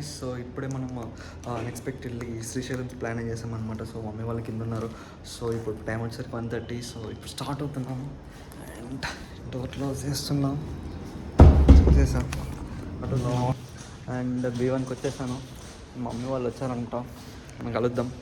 Guys so ఇప్పుడే మనం unexpectedly Srisailam plan చేసామన్నమాట అనమాట సో మమ్మీ వాళ్ళకి కింద ఉన్నారు. సో ఇప్పుడు టైం వచ్చేసరికి వన్ థర్టీ సో ఇప్పుడు స్టార్ట్ అవుతున్నాము అండ్ డోర్ క్లోజ్ చేస్తున్నాం? చేసాం. అటు అండ్ బీ వన్కి వచ్చేసాను. మమ్మీ వాళ్ళు వచ్చారంట. మనం కలుద్దాం.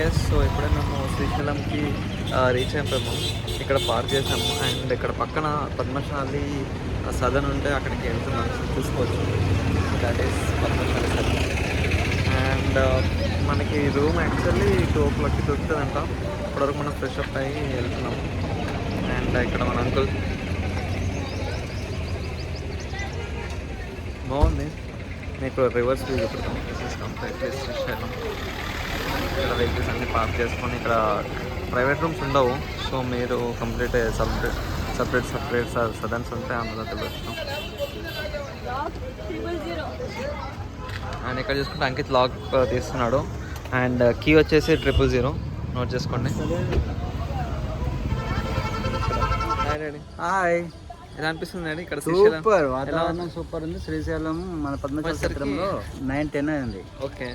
ఎస్ సో ఇప్పుడే మేము శ్రీశైలంకి రీచ్ అయిపోయాము. ఇక్కడ పార్క్ చేసాము. అండ్ ఇక్కడ పక్కన పద్మశాలి సదన్ ఉంటే అక్కడికి వెళ్తున్నాం. చూసుకోవచ్చు. That is Padmashali Sadan. And uh, మనకి రూమ్ యాక్చువల్లీ టూ ఓ క్లాక్కి దొరుకుతుందంట. ఇప్పటివరకు మనం ఫ్రెష్ అప్ అయ్యి వెళ్తున్నాం అండ్ ఇక్కడ మన అంకుల్ బాగుంది. మీకు reverse view చూపుతాం this is completely Srisailam. Vehicles అన్ని పార్క్ చేసుకొని ఇక్కడ ప్రైవేట్ రూమ్స్ ఉండవు. సో మీరు కంప్లీట్ సపరేట్ సపరేట్ సపరేట్ సదన్స్ ఉంటే అందులో వెళ్ళొచ్చు అండ్ ఇక్కడ చూసుకుంటే అంకిత్ లాక్ తీస్తున్నాడు. అండ్ కీ వచ్చేసి ట్రిపుల్ జీరో. నోట్ చేసుకోండి. హాయ్ ఎలా అనిపిస్తుంది డాడీ? ఇక్కడ? సూపర్ వాతావరణం. సూపర్ ఉంది. శ్రీశైలం మన చిత్రంలో నైన్ టెన్ అయింది. ఓకే.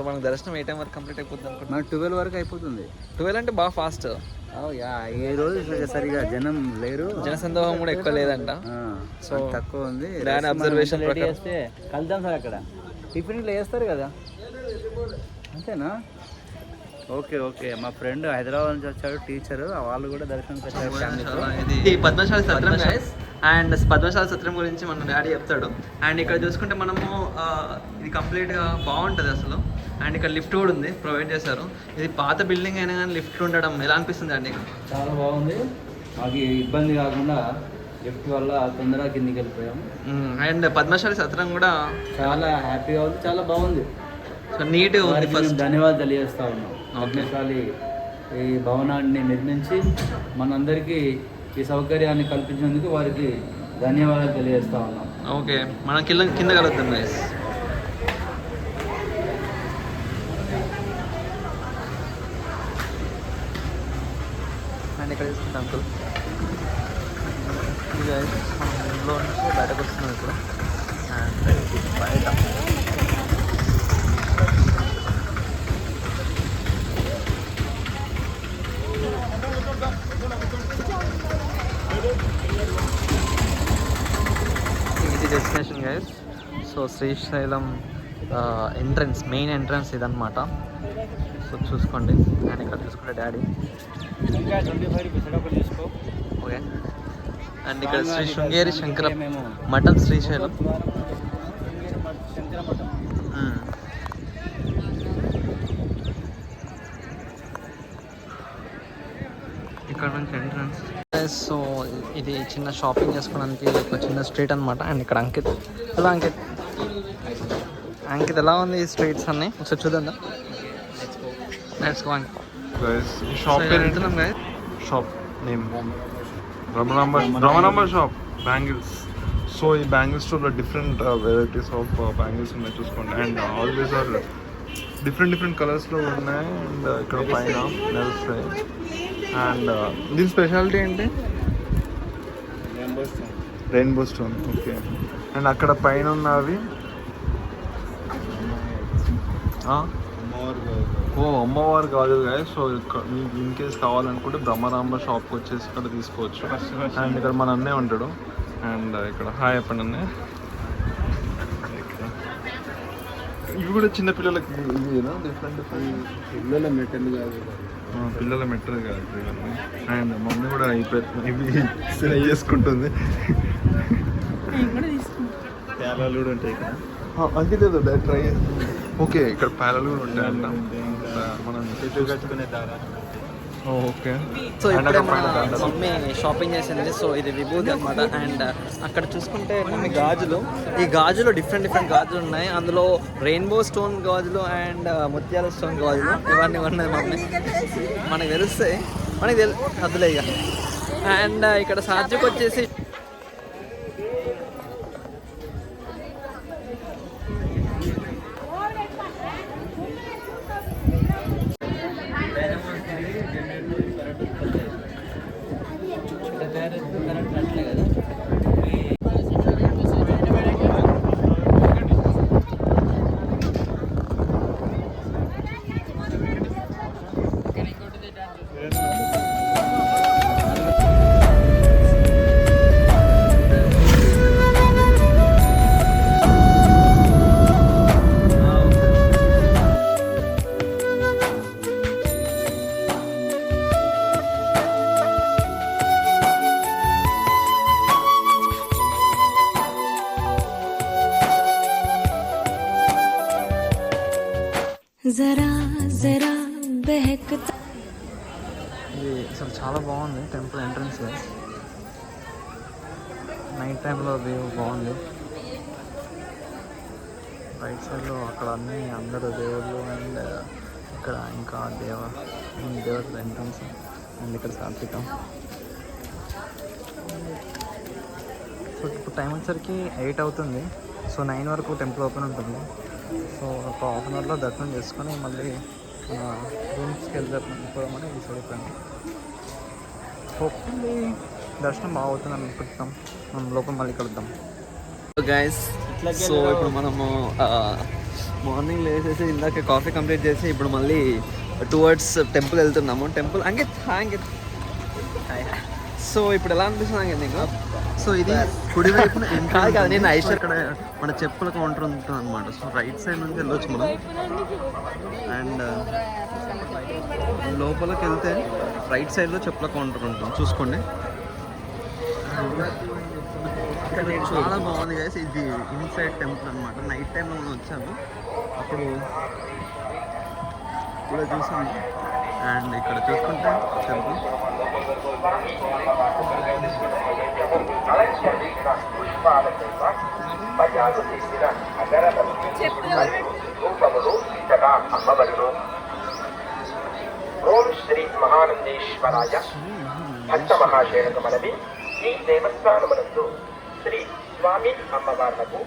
సో మనకు దర్శనం ఏ టైం వరకు కంప్లీట్ అయిపోతుంది అనుకుంటున్నాం ట్వెల్వ్ వరకు అయిపోతుంది. ట్వెల్వ్ అంటే బాగా ఫాస్ట్ ఈ రోజు సరిగా- జనం లేరు. జనసందోహం కూడా ఎక్కువ లేదంట. సో తక్కువ ఉంది. దాని. చేస్తే కలుద్దాం సార్ అక్కడ. టిఫిన్ ఇట్లా చేస్తారు కదా. అంతేనా? Okay okay. మా ఫ్రెండ్ హైదరాబాద్ నుంచి వచ్చాడు టీచర్. వాళ్ళు కూడా దర్శనం ఇది. పద్మశాలి సత్రం గైస్ అండ్ పద్మశాలి సత్రం గురించి మన డాడీ చెప్తాడు. అండ్ ఇక్కడ చూసుకుంటే మనము ఇది కంప్లీట్గా బాగుంటుంది అసలు. అండ్ ఇక్కడ లిఫ్ట్ కూడా ఉంది ప్రొవైడ్ చేశారు. ఇది పాత బిల్డింగ్ అయినా కానీ లిఫ్ట్ ఉండడం ఎలా అనిపిస్తుంది అండి చాలా బాగుంది. మాకు ఇబ్బంది కాకుండా లిఫ్ట్ వల్ల తొందరగా కిందికి వెళ్ళిపోయాము. అండ్ పద్మశాలి సత్రం కూడా చాలా హ్యాపీగా ఉంది చాలా బాగుంది. సో నీట్గా ఉంది ఫస్ట్ ధన్యవాదాలు తెలియజేస్తా ఉన్నాం. పద్మశాలి ఈ భవనాన్ని నిర్మించి మనందరికీ ఈ సౌకర్యాన్ని కల్పించినందుకు వారికి ధన్యవాదాలు తెలియజేస్తా ఉన్నాం. ఓకే. మనం కింద కింద గైస్ అండ్ ఇక్కడ తీసుకుంటాం అంకుల్ ఇది guys, మనం ఇంట్లో నుంచి బయటకు వస్తున్నాం ఇప్పుడు అండ్ బయట ఇది destination guys so Srisailam entrance main entrance ఇదన్నమాట సో చూసుకోండి. అండ్ ఇక్కడ చూసుకుంటే డాడీ. ఓకే. అండ్ ఇక్కడ శ్రీ శృంగేరి శంకర మఠం శ్రీశైలం. ఇక్కడ నుంచి ఎంట్రన్స్ సో ఇది చిన్న షాపింగ్ చేసుకోవడానికి ఒక చిన్న స్ట్రీట్ అనమాట అండ్ ఇక్కడ అంకిత్. ఎలా అంకిత్. అంకిత్ ఎలా ఉంది ఈ స్ట్రీట్స్ అన్ని? ఒకసారి చూద్దాం. లెట్స్ గో అంకిత్ గైస్ ఈ షాప్ So, పేరు వెళ్తున్నాం guys. Shop name Ramanamba Ramanamba shop bangles so ఈ బ్యాంగిల్ స్టోర్లో డిఫరెంట్ వెరైటీస్ ఆఫ్ బ్యాంగిల్స్ ఉన్నాయి చూసుకోండి. And always are different different కలర్స్లో ఉన్నాయి. అండ్ ఇక్కడ పైన నడుస్తాయి అండ్ దీని స్పెషాలిటీ ఏంటి? రెయిన్బో స్టోన్ ఓకే అండ్ అక్కడ పైన ఉన్నవి? ఓ అమ్మవారు కాదు గాయ సో ఇక్కడ మీకు ఇన్ కేస్ కావాలనుకుంటే బ్రహ్మరాంబ షాప్కి వచ్చేసి ఇక్కడ తీసుకోవచ్చు. అండ్ ఇక్కడ మన అన్నే ఉంటాడు. అండ్ ఇక్కడ హాయ్ చెప్పండి అన్నయ్య. ఇవి కూడా చిన్న పిల్లలకి డిఫరెంట్ పిల్లల మెటల్ కాదు. పిల్లల మెట్టలు కాదు ఇవన్నీ. అండ్ మమ్మీ కూడా ఇవి సెలెక్ట్ చేసుకుంటుంది. తేలాలు కూడా ఉంటాయి ఇక్కడ. అంకితే ట్రై ఓకే ఇక్కడ ప్యాలలు కూడా ఉంటాయంట. మనం కట్టుకునే ఓకే. సో ఇప్పుడే మన మమ్మీ షాపింగ్ చేసింది. సో ఇది విభూది అనమాట అండ్ అక్కడ చూసుకుంటే మమ్మీ గాజులు ఈ గాజులు డిఫరెంట్ డిఫరెంట్ గాజులు ఉన్నాయి. అందులో రెయిన్బో స్టోన్ గాజులు అండ్ ముత్యాల స్టోన్ గాజులు. ఇవన్నీ ఉన్నాయి మమ్మీ. మనకు తెలుస్తాయి. మనకి తెలు అదులే ఇక. అండ్ ఇక్కడ సాధ్యకు వచ్చేసి జరా జరా బెహకతా ఇది అసలు చాలా బాగుంది టెంపుల్ ఎంట్రన్స్ నైట్ టైంలో వ్యూ బాగుంది. రైట్ సైడ్లో అక్కడ అన్ని అందరు దేవుళ్ళు అండ్ ఇక్కడ ఇంకా దేవ దేవతల ఎంట్రన్స్ అండ్ ఇక్కడ సాత్వికం. సో ఇప్పుడు టైం వచ్చేసరికి ఎయిట్ అవుతుంది. సో నైన్ వరకు టెంపుల్ ఓపెన్ ఉంటుంది. సో ఒక హాఫ్ అన్ అవర్లో దర్శనం చేసుకొని మళ్ళీ మన రూమ్స్కి వెళ్ళిపోదామని డిసైడ్ అయిపోయాను హోప్ఫుల్లీ దర్శనం బాగా అవుతుంది అనుకుంటున్నాం. మనం లోపల మళ్ళీ కలుద్దాం. గైస్ సో ఇప్పుడు మనము మార్నింగ్ లేచేసి ఇందాక కాఫీ కంప్లీట్ చేసి ఇప్పుడు మళ్ళీ టువర్డ్స్ టెంపుల్ వెళ్తున్నాము. Temple Ankit hi Ankit so ఇప్పుడు ఎలా అనిపిస్తుంది నీకు సో ఇది కుడి వైపున కాదు కాదు నేను ఐశ్వర్ ఇక్కడ మన చెప్పుల కౌంటర్ ఉంటుంది అనమాట సో రైట్ సైడ్ నుంచి వెళ్ళొచ్చు మనం. అండ్ లోపలికి వెళ్తే రైట్ సైడ్లో చెప్పుల కౌంటర్ ఉంటుంది. చూసుకోండి. చాలా బాగుంది గైస్ ఇది ఇన్సైడ్ టెంపుల్ అనమాట నైట్ టైంలో మనం వచ్చాము అప్పుడు కూడా చూసాము అండ్ ఇక్కడ చూసుకుంటే టెంపుల్. శ్రీ మహానందేశ్వరాయ భక్త పంచమహాశేనకమనవి ఈ దేవస్థానమునందు శ్రీ స్వామి అమ్మవార్లకు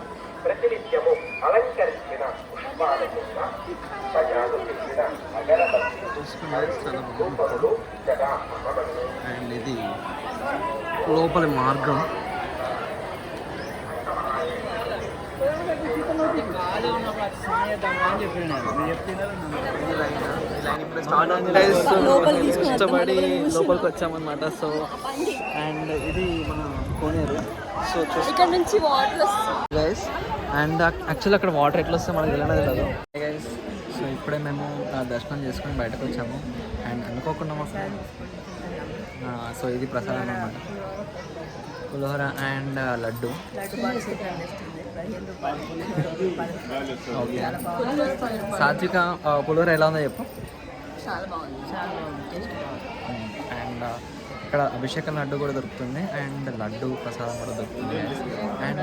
ప్రతినిత్యము అలంకరించిన అండ్ ఇది లోపలి మార్గం. ఇష్టపడి లోపలికి వచ్చామన్నమాట. సో అండ్ ఇది మన కోనేరు. సో ఇక్కడ నుంచి వాటర్ గైస్ అండ్ యాక్చువల్లీ అక్కడ వాటర్ ఎట్లా వస్తే మనకి తెలియదు తెలియదు గైస్ సో ఇప్పుడే మేము ఆ, దర్శనం చేసుకొని బయటకు వచ్చాము. అండ్ అనుకోకుండా మా ఫ్రెండ్ సో ఇది ప్రసాదం అన్నమాట. పులిహోర అండ్ లడ్డు. ఓకే సాత్విక పులిహోర ఎలా ఉందో చెప్పు. అండ్ ఇక్కడ అభిషేకం లడ్డు కూడా దొరుకుతుంది అండ్ లడ్డు ప్రసాదం కూడా దొరుకుతుంది. అండ్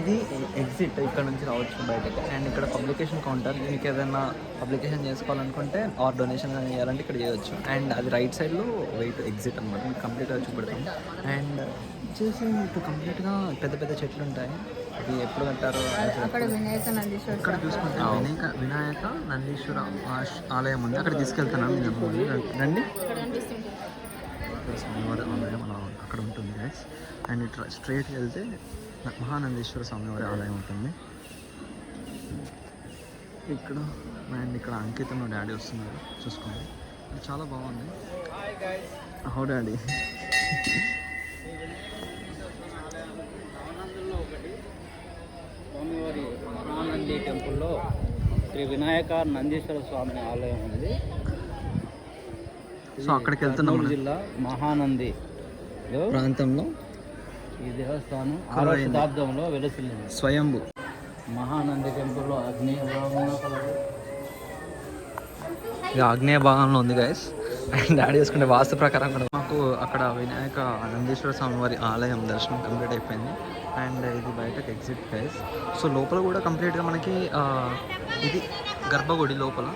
ఇది ఎగ్జిట్ ఇక్కడ నుంచి రావచ్చు బయటకి. అండ్ ఇక్కడ పబ్లికేషన్ కౌంటర్ మీకు ఏదైనా పబ్లికేషన్ చేసుకోవాలనుకుంటే ఆర్ డొనేషన్ చేయాలంటే ఇక్కడ చేయొచ్చు. అండ్ అది రైట్ సైడ్లో వెయిట్ ఎగ్జిట్ అనమాట మీకు కంప్లీట్గా చూపెడతాం. అండ్ వచ్చేసి మీకు కంప్లీట్గా పెద్ద పెద్ద చెట్లు ఉంటాయి. అది ఎప్పుడు కట్టారో అక్కడ వినాయక నందీశ్వర ఇక్కడ చూసుకుంటే వినాయక వినాయక నందీశ్వర ఆలయం ఉంది. అక్కడ తీసుకెళ్తున్నాను రండి. స్వామివారి ఆలయం అలా అక్కడ ఉంటుంది గైస్ అండ్ ఇట్లా స్ట్రైట్ వెళ్తే మహానందేశ్వర స్వామివారి ఆలయం ఉంటుంది. ఇక్కడ అండ్ ఇక్కడ అంకితం డాడీ వస్తున్నారు. చూసుకోండి. ఇది చాలా బాగుంది. How daddy. స్వామివారి మహానంది టెంపుల్లో శ్రీ వినాయక నందీశ్వర స్వామి ఆలయం ఉంది. సో అక్కడికి వెళ్తున్నాం. జిల్లా మహానంది. ప్రాంతంలో ఈ దేవస్థానం ఆరో శతాబ్దంలో వెలుసిల్లింది. స్వయంభు. మహానంది టెంపుల్లో హోమంలో కలదు. ఇది ఆగ్నేయ భాగంలో ఉంది గైస్ అండ్ డాడీ చేసుకుంటే వాస్తు ప్రకారం కూడా. మాకు అక్కడ వినాయక నందీశ్వర స్వామి వారి ఆలయం దర్శనం కంప్లీట్ అయిపోయింది. అండ్ ఇది బయటకు ఎగ్జిట్ గైస్ సో లోపల కూడా కంప్లీట్గా మనకి ఇది గర్భగుడి లోపల.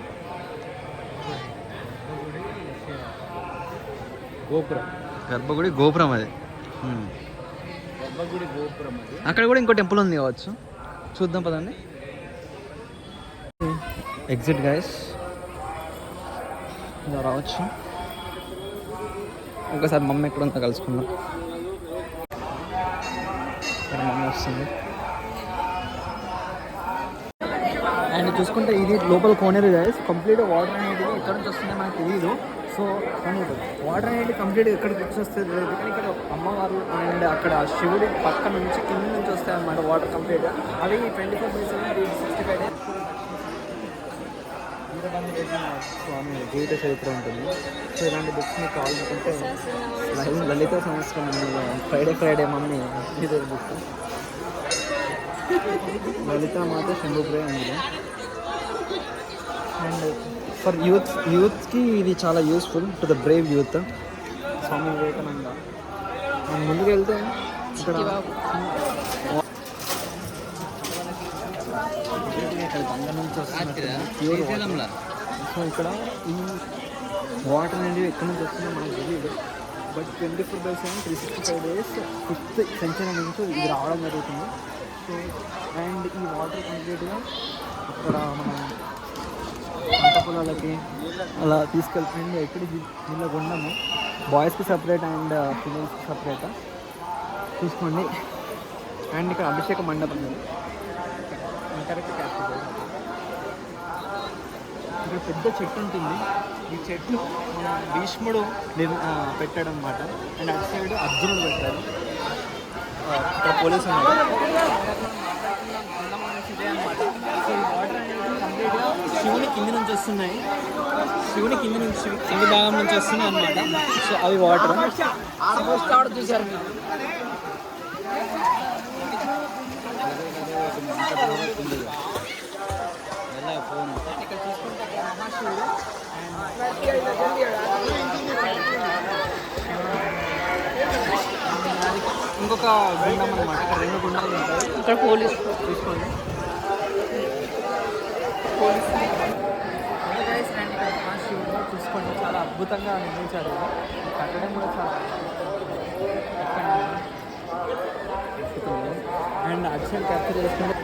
గోపురం. గర్భగుడి గోపురం అది. గర్భగుడి గోపురం అది. అక్కడ కూడా ఇంకో టెంపుల్ ఉంది కావచ్చు. చూద్దాం పదండి. ఎగ్జిట్ గైస్ ఇలా రావచ్చు. ఒకసారి మమ్మీ ఎక్కడ ఉందో కలుసుకుందాం మమ్మీ వస్తుంది. అండ్ చూసుకుంటే ఇది లోపల కోనేరు గైస్ కంప్లీట్ వాటర్ అనేది ఎక్కడ నుంచి వస్తుందో మనకు తెలియదు సో కానీ వాటర్ అనేది కంప్లీట్ ఎక్కడికి వచ్చి వస్తుంది కానీ ఇక్కడ అమ్మవారు అండ్ అక్కడ శివుడి పక్క నుంచి కింద నుంచి వస్తాయి అన్నమాట వాటర్ కంప్లీట్ అవి twenty four days seven sixty five days. స్వామి జీవిత చరిత్ర ఉంటుంది. సో ఇలాంటి బుక్స్ మీకు కావాలనుకుంటే లలిత సంవత్సరం ఫ్రైడే ఫ్రైడే మమ్మీ ఇది బుక్ లలిత మాత శంభుప్రే అందులో అండ్ ఫర్ యూత్ యూత్కి ఇది చాలా useful to the brave youth Swami Vivekananda. And ముందుకు వెళ్తే ఇక్కడ. సో ఇక్కడ ఈ వాటర్ అనేది ఎక్కడి నుంచి వస్తుందో మనకు తెలియదు. But twenty four by seven three sixty five days fifth century నుంచి ఇది రావడం జరుగుతుంది. సో అండ్ ఈ వాటర్ కంప్లీట్గా ఇక్కడ మన పంట పొలాలకి అలా తీసుకెళ్తుంది ఎక్కడ దీనిలో ఉండము బాయ్స్కి సపరేట్ అండ్ ఫిమేల్స్కి సపరేట్ చూసుకోండి. అండ్ ఇక్కడ అభిషేక మండపం ఉంది. కరెక్ట్ క్యాప్చర్ ఇక్కడ పెద్ద చెట్టు ఉంటుంది. ఈ చెట్టు మన భీష్ముడు నిర్ పెట్టాడు అనమాట అండ్ అటు సైడ్ అర్జునుడు పెట్టాడు. ఇక్కడ పోలీసు ఉన్నాడు అన్నమాట సో ఈ వాటర్ అనేది కంప్లీట్గా శివుని కింది నుంచి వస్తున్నాయి. శివుని కింది నుంచి కింది భాగం నుంచి వస్తున్నాయి అన్నమాట. సో అవి వాటర్. చూసారు మీరు ఇంకొక గుండం అనమాట ఇక్కడ రెండు గుండాలు ఉంటాయి. ఇక్కడ పోలీస్ చూసుకోండి మహాశివుడు చూసుకోండి. చాలా అద్భుతంగా నిర్మించారు కట్టడం కూడా చాలా అండ్ అటు క్యాప్చర్ చేసుకుంటే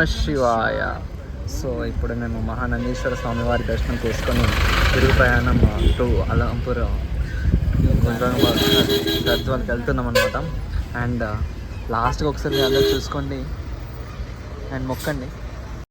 నమ శివాయ. సో ఇప్పుడు మేము మహానందీశ్వర స్వామివారి దర్శనం చేసుకొని తిరుగు ప్రయాణం టు అలంపూర్ గద్వాల్కి వెళ్తున్నాం అనమాట అండ్ uh, లాస్ట్గా ఒకసారి అందరూ చూసుకోండి. అండ్ మొక్కండి.